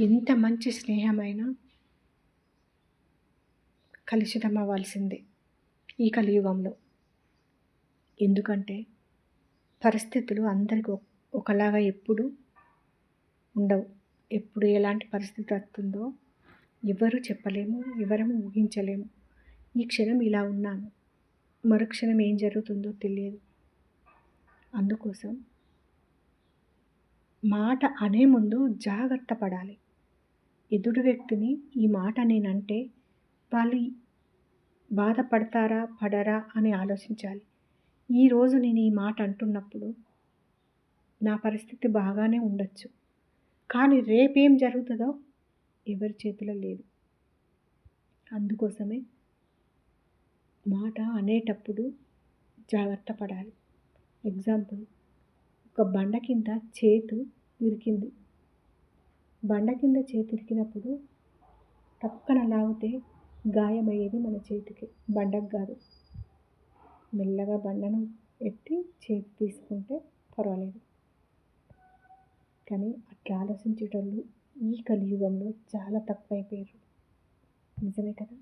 ఎంత మంచి స్నేహమైనా కలుషితం అవ్వాల్సిందే ఈ కలియుగంలో. ఎందుకంటే పరిస్థితులు అందరికీ ఒక- ఒకలాగా ఎప్పుడు ఉండవు. ఎప్పుడు ఎలాంటి పరిస్థితి వస్తుందో ఎవరు చెప్పలేము ఎవరము ఊహించలేము. ఈ క్షణం ఇలా ఉన్నాను. మరుక్షణం ఏం జరుగుతుందో తెలియదు. అందుకోసం మాట అనే ముందు జాగ్రత్త పడాలి. ఎదుటి వ్యక్తిని ఈ మాట నేనంటే వాళ్ళు బాధపడతారా పడరా అని ఆలోచించాలి. ఈరోజు నేను ఈ మాట అంటున్నప్పుడు నా పరిస్థితి బాగానే ఉండొచ్చు. కానీ రేపేం జరుగుతుందో ఎవరి చేతిలో లేదు. అందుకోసమే మాట అనేటప్పుడు జాగ్రత్త పడాలి. ఎగ్జాంపుల్ ఒక బండ కింద చేతు ఇరికింది. బండ కింద చేతి ఇరికినప్పుడు టక్కన లాగితే గాయమయ్యేది మన చేతికి. బండకు కాదు. మెల్లగా బండను ఎత్తి చేతి తీసుకుంటే పర్వాలేదు. కానీ అట్లా ఆలోచించేటోళ్ళు ఈ కలియుగంలో చాలా తక్కువైపోయారు నిజమే కదా?